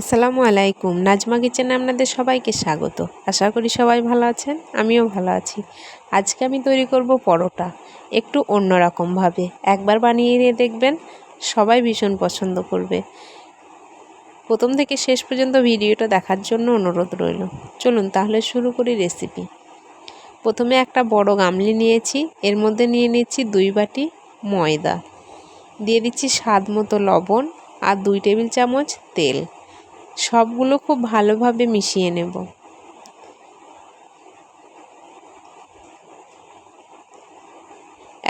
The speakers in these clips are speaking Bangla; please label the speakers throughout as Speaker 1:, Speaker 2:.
Speaker 1: আসসালামু আলাইকুম। নাজমা কিচেনে আপনাদের সবাইকে স্বাগত। আশা করি সবাই ভালো আছেন, আমিও ভালো আছি। আজকে আমি তৈরি করব পরোটা, একটু অন্যরকমভাবে। একবার বানিয়ে নিয়ে দেখবেন সবাই ভীষণ পছন্দ করবে। প্রথম থেকে শেষ পর্যন্ত ভিডিওটা দেখার জন্য অনুরোধ রইল। চলুন তাহলে শুরু করি রেসিপি। প্রথমে একটা বড় গামলি নিয়েছি, এর মধ্যে নিয়ে নিচ্ছি দুই বাটি ময়দা। দিয়ে দিচ্ছি স্বাদ মতো লবণ আর দুই টেবিল চামচ তেল। সবগুলো খুব ভালোভাবে মিশিয়ে নেব।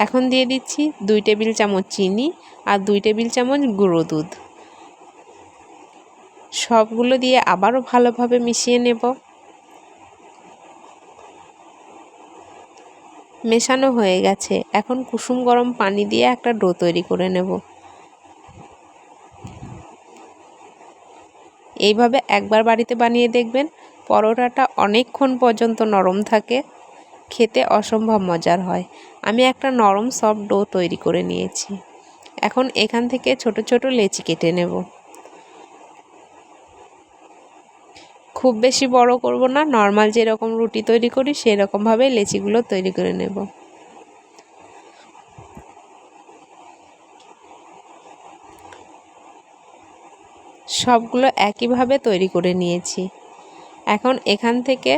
Speaker 1: এখন দিয়ে দিচ্ছি দুই টেবিল চামচ চিনি আর দুই টেবিল চামচ গুঁড়ো দুধ। সবগুলো দিয়ে আবারও ভালোভাবে মিশিয়ে নেব। মেশানো হয়ে গেছে। এখন কুসুম গরম পানি দিয়ে একটা ডো তৈরি করে নেব। এইভাবে একবার বাড়িতে বানিয়ে দেখবেন, পরোটাটা অনেকক্ষণ পর্যন্ত নরম থাকে, খেতে অসম্ভব মজার হয়। আমি একটা নরম সফট ডো তৈরি করে নিয়েছি। এখন এখান থেকে ছোট ছোট লেচি কেটে নেব। খুব বেশি বড় করব না, নর্মাল যেরকম রুটি তৈরি করি সেরকমভাবে লেচিগুলো তৈরি করে নেব। সবগুলো একইভাবে তৈরি করে নিয়েছি। এখন এখান থেকে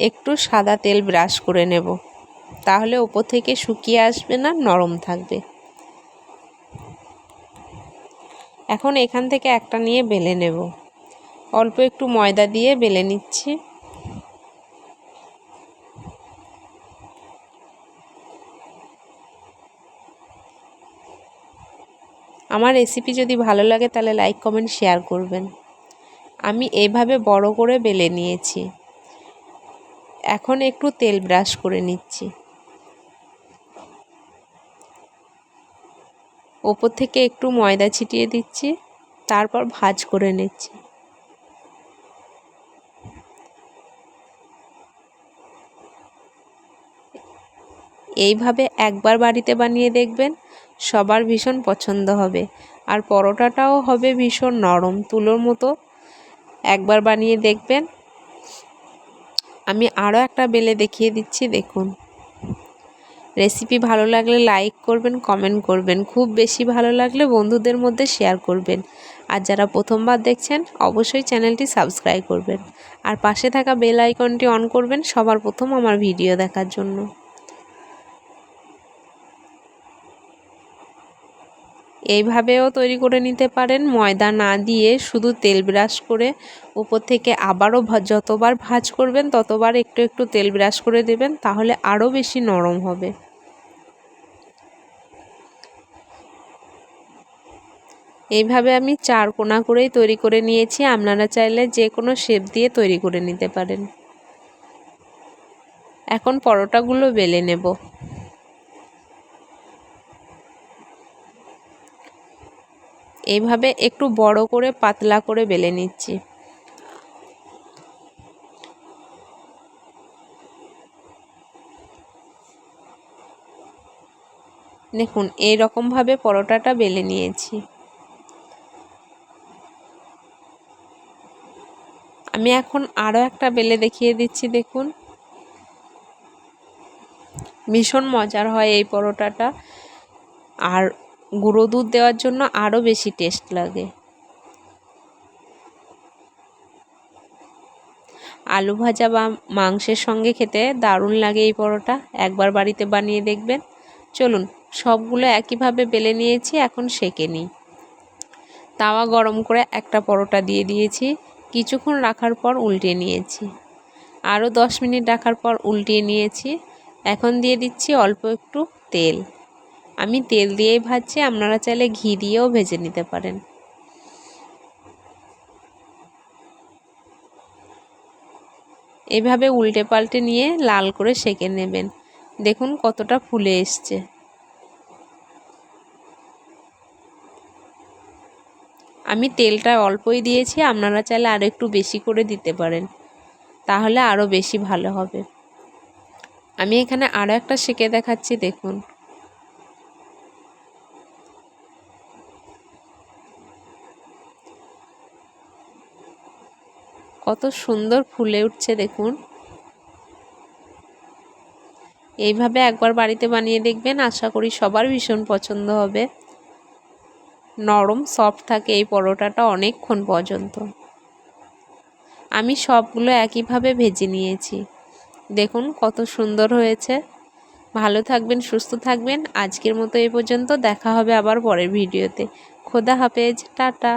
Speaker 1: একটু সাদা তেল ব্রাশ করে নেব। তাহলে ওপর থেকে শুকিয়ে আসবে না, নরম থাকবে। এখন এখান থেকে একটা নিয়ে বেলে নেব। অল্প একটু ময়দা দিয়ে বেলে নিচ্ছি। আমার রেসিপি যদি ভালো লাগে তাহলে লাইক কমেন্ট শেয়ার করবেন। আমি এভাবে বড় করে বেলে নিয়েছি। এখন একটু তেল ব্রাশ করে নিচ্ছি। ওপর থেকে একটু ময়দা ছিটিয়ে দিচ্ছি, তারপর ভাজ করে নিচ্ছি। এইভাবে একবার বাড়িতে বানিয়ে দেখবেন। সবার ভীষণ পছন্দ হবে। আর পরোটাটাও হবে ভীষণ নরম, তুলোর মতো। একবার বানিয়ে দেখবেন। আমি আরও একটা বেলে দেখিয়ে দিচ্ছি, দেখুন। রেসিপি ভালো লাগলে লাইক করবেন, কমেন্ট করবেন। খুব বেশি ভালো লাগলে বন্ধুদের মধ্যে শেয়ার করবেন। আর যারা প্রথমবার দেখছেন, অবশ্যই চ্যানেলটি সাবস্ক্রাইব করবেন। আর পাশে থাকা বেল আইকনটি অন করবেন সবার প্রথম আমার ভিডিও দেখার জন্য। এইভাবেও তৈরি করে নিতে পারেন। ময়দা না দিয়ে শুধু তেল ব্রাশ করে উপর থেকে আবারও যতবার ভাজ করবেন, ততবার একটু একটু তেল ব্রাশ করে দেবেন, তাহলে আরও বেশি নরম হবে। এইভাবে আমি চার কোনা করেই তৈরি করে নিয়েছি। আপনারা চাইলে যে কোনো শেপ দিয়ে তৈরি করে নিতে পারেন। এখন পরোটাগুলো বেলে নেব। এইভাবে একটু বড় করে পাতলা করে বেলে নিচ্ছি। দেখুন এই রকমভাবে পরোটাটা বেলে নিয়েছি। আমি এখন আরও একটা বেলে দেখিয়ে দিচ্ছি, দেখুন। ভীষণ মজার হয় এই পরোটাটা। আর গুঁড়ো দুধ দেওয়ার জন্য আরও বেশি টেস্ট লাগে। আলু ভাজা বা মাংসের সঙ্গে খেতে দারুণ লাগে এই পরোটা। একবার বাড়িতে বানিয়ে দেখবেন। চলুন, সবগুলো একইভাবে বেলে নিয়েছি, এখন সেকে নিই। তাওয়া গরম করে একটা পরোটা দিয়ে দিয়েছি। কিছুক্ষণ রাখার পর উল্টিয়ে নিয়েছি। আরও দশ মিনিট রাখার পর উল্টিয়ে নিয়েছি। এখন দিয়ে দিচ্ছি অল্প একটু তেল। আমি তেল দিয়েই ভাজছি, আপনারা চাইলে ঘি দিয়েও ভেজে নিতে পারেন। এভাবে উল্টে পাল্টে নিয়ে লাল করে সেকে নেবেন। দেখুন কতটা ফুলে এসছে। আমি তেলটা অল্পই দিয়েছি, আপনারা চাইলে আরও একটু বেশি করে দিতে পারেন। তাহলে আরও বেশি ভালো হবে। আমি এখানে আরও একটা সেকে দেখাচ্ছি, দেখুন। কত সুন্দর ফুলে উঠছে দেখুন। এইভাবে একবার বাড়িতে বানিয়ে দেখবেন, আশা করি সবার ভীষণ পছন্দ হবে। নরম সফট থাকে এই পরোটাটা অনেকক্ষণ পর্যন্ত। আমি সবগুলো একইভাবে ভেজে নিয়েছি। দেখুন কত সুন্দর হয়েছে। ভালো থাকবেন, সুস্থ থাকবেন। আজকের মতো এই পর্যন্ত। দেখা হবে আবার পরের ভিডিওতে। খোদা হাফেজ, টাটা।